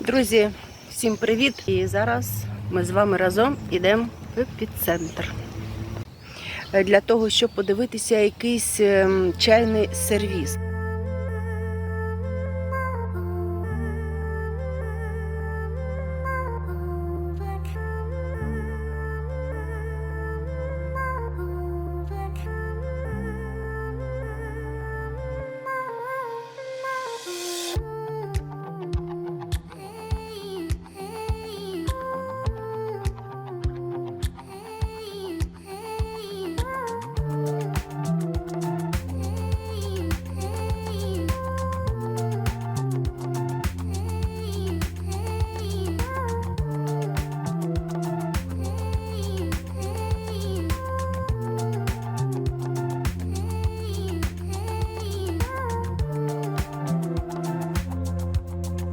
Друзі, всім привіт! І зараз ми з вами разом йдемо в епіцентр. Для того, щоб подивитися якийсь ем, чайний сервіс.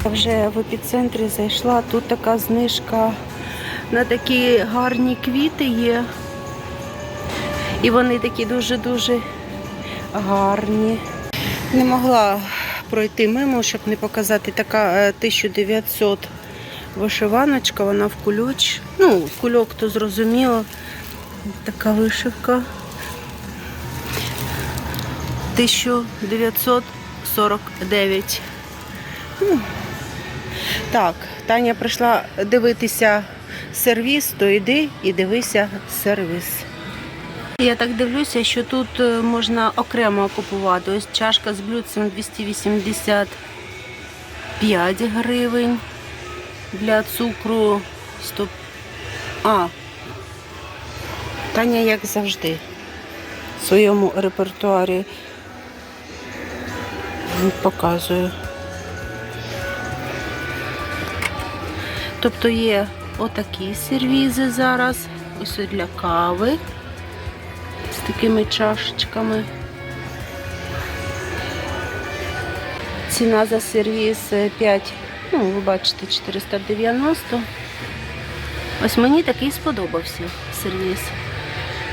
Я вже в епіцентрі зайшла. Тут така знижка на такі гарні квіти є. І вони такі дуже-дуже гарні. Не могла пройти мимо, щоб не показати. Така е, 1900 вишиваночка, вона в кульоч. Ну, в кульок то зрозуміло. Така вишивка. 1949. Ну, Так, Таня прийшла дивитися сервіс, то йди і дивися сервіс. Я так дивлюся, що тут е, можна окремо купувати. Ось чашка з блюдцем 285 гривень. Для цукру 100. А, Таня, як завжди, в своєму репертуарі показує. Тобто є отакі сервізи зараз. Ось для кави з такими чашечками. Ціна за сервіс 5, ну, ви бачите, 490. Ось мені такий сподобався сервіс.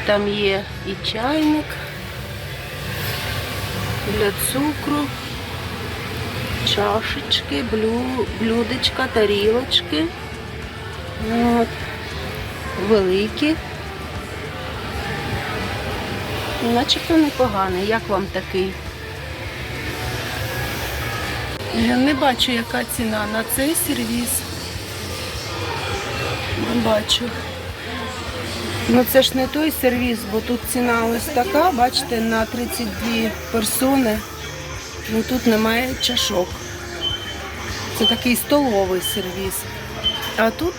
Там є і чайник для цукру, чашечки, блю, блюдечка, тарілочки. От. Великі. Начебто непоганий. Як вам такий? Я не бачу, яка ціна на цей сервіс. Не бачу. Ну це ж не той сервіс, бо тут ціна ось така, бачите, на 32 персони. Ну тут немає чашок. Це такий столовий сервіс. А тут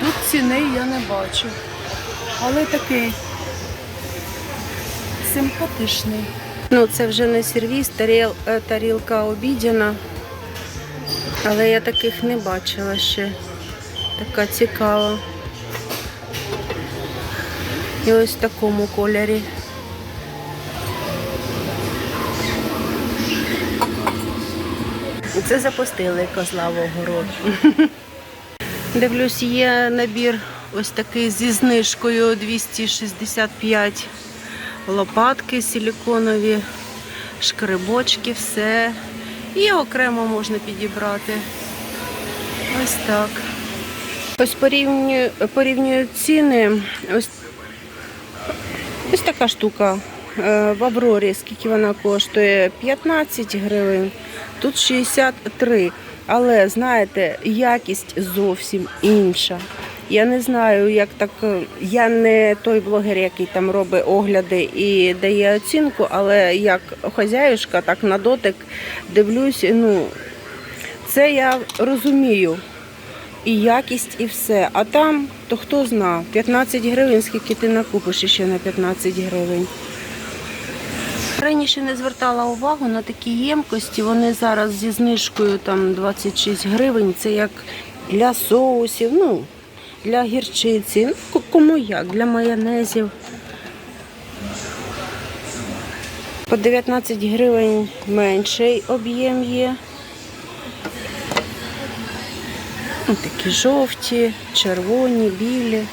Тут ціни я не бачу. Але такий симпатичний. Ну, це вже не сервіс, таріл, е, тарілка обідяна. Але я таких не бачила ще. Така цікава. І ось в такому кольорі. Це запустили козла в огород. Дивлюсь, є набір ось такий зі знижкою 265 лопатки силіконові, шкребочки, все. І окремо можна підібрати. Ось так. Ось порівнюю, порівнюю ціни. Ось, ось така штука в Аврорі, скільки вона коштує? 15 гривень, тут 63. Але знаєте, якість зовсім інша. Я не знаю, як так. е, Я не той блогер, який там робить огляди і дає оцінку, але як хазяюшка, так на дотик дивлюсь, ну це я розумію. І якість, і все. А там, то хто зна, 15 гривень, скільки ти накупиш ще на 15 гривень. Раніше не звертала увагу на такі ємкості. Вони зараз зі знижкою там 26 гривень. Це як для соусів, ну, для гірчиці. Ну, кому як, для майонезів. По 19 гривень менший об'єм є. Ну, Такі жовті, червоні, білі.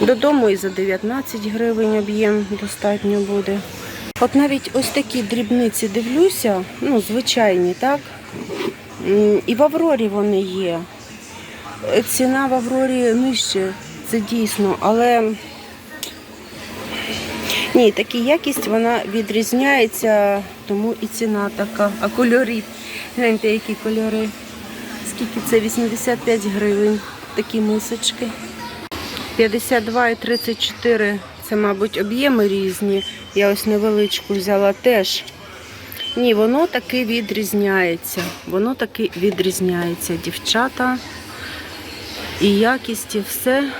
Додому і за 19 гривень об'єм достатньо буде. От навіть ось такі дрібниці дивлюся, ну, звичайні, так? І в Аврорі вони є. Е, Ціна в Аврорі нижче, це дійсно, але ні, така якість вона відрізняється, тому і ціна така. А кольори, гляньте, які кольори. Скільки це? 85 гривень. Такі мисочки. 52 і 34 це, мабуть, об'єми різні. Я ось невеличку взяла теж. Ні, воно таки відрізняється. Воно таки відрізняється, дівчата. І якість, і все.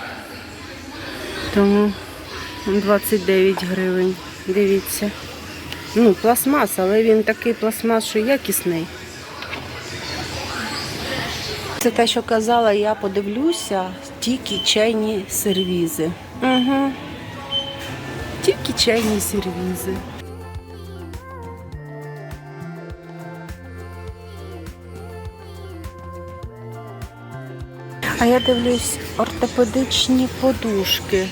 Тому 29 гривень. Дивіться. Ну, пластмас, але він такий пластмас, що якісний. Це те, що казала, я подивлюся, тільки чайні сервізи. Угу. Тільки чайні сервізи. А я дивлюсь ортопедичні подушки.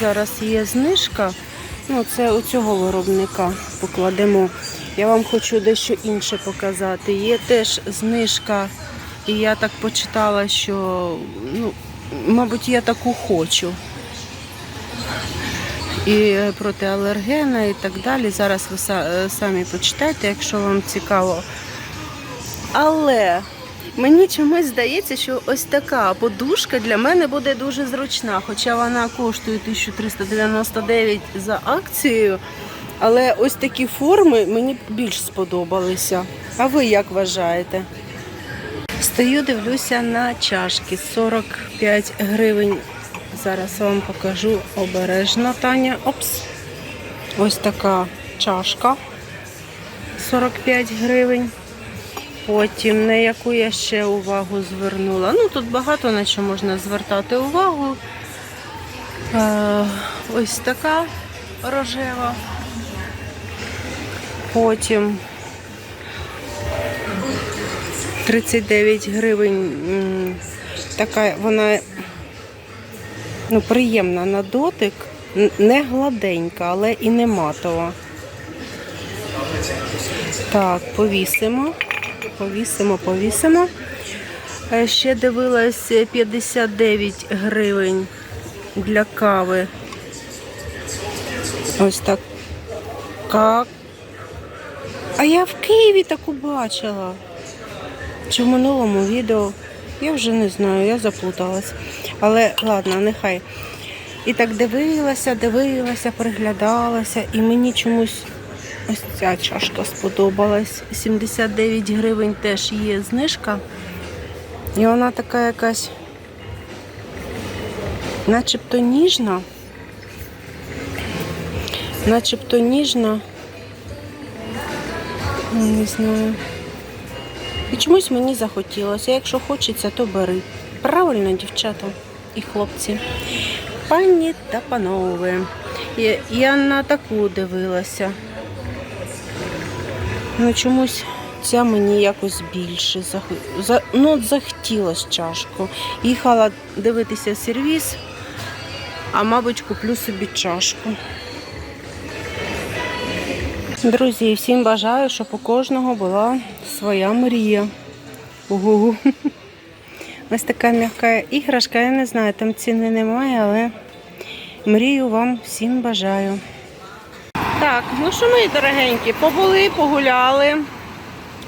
Зараз є знижка. Ну, це у цього виробника покладемо. Я вам хочу дещо інше показати. Є теж знижка, і я так почитала, що, ну, мабуть, я таку хочу. І проти алергена і так далі. Зараз ви е, самі почитайте, якщо вам цікаво. Але мені чомусь здається, що ось така подушка для мене буде дуже зручна, хоча вона коштує 1399 за акцією. Але ось такі форми мені більш сподобалися. А ви як вважаєте? Стою, дивлюся на чашки 45 гривень. Зараз вам покажу обережно, Таня. Опс. Ось така чашка 45 гривень. Потім на яку я ще увагу звернула. Ну, тут багато на що можна звертати увагу. Е, ось така рожева. Потім 39 гривень. Така вона ну, приємна на дотик, не гладенька, але і не матова. Так, повісимо. Повісимо, повісимо. Е, Ще дивилась е, 59 гривень для кави. Ось така. А я в Києві таку бачила. Чи в минулому відео? Я вже не знаю, я заплуталась. Але ладно, нехай. І так дивилася, дивилася, приглядалася, і мені чомусь ось ця чашка сподобалась. 79 гривень теж є знижка. І вона така якась, начебто ніжна. Начебто ніжна. Ну, Не знаю. І чомусь мені захотілося. Якщо хочеться, то бери. Правильно, дівчата і хлопці. Пані та панове. Я, на таку дивилася. Ну чомусь ця мені якось більше зах... за... ну, от захотілось чашку. Їхала дивитися сервіс, а мабуть куплю собі чашку. Друзі, всім бажаю, щоб у кожного була своя мрія. Угу. Ось така м'яка іграшка, я не знаю, там ціни немає, але мрію вам всім бажаю. Так, ну що, мої дорогенькі, побули, погуляли,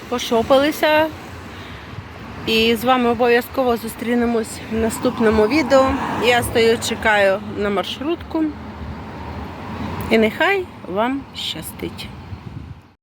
пошопилися. І з вами обов'язково зустрінемось в наступному відео. Я стою, чекаю на маршрутку. І нехай вам щастить.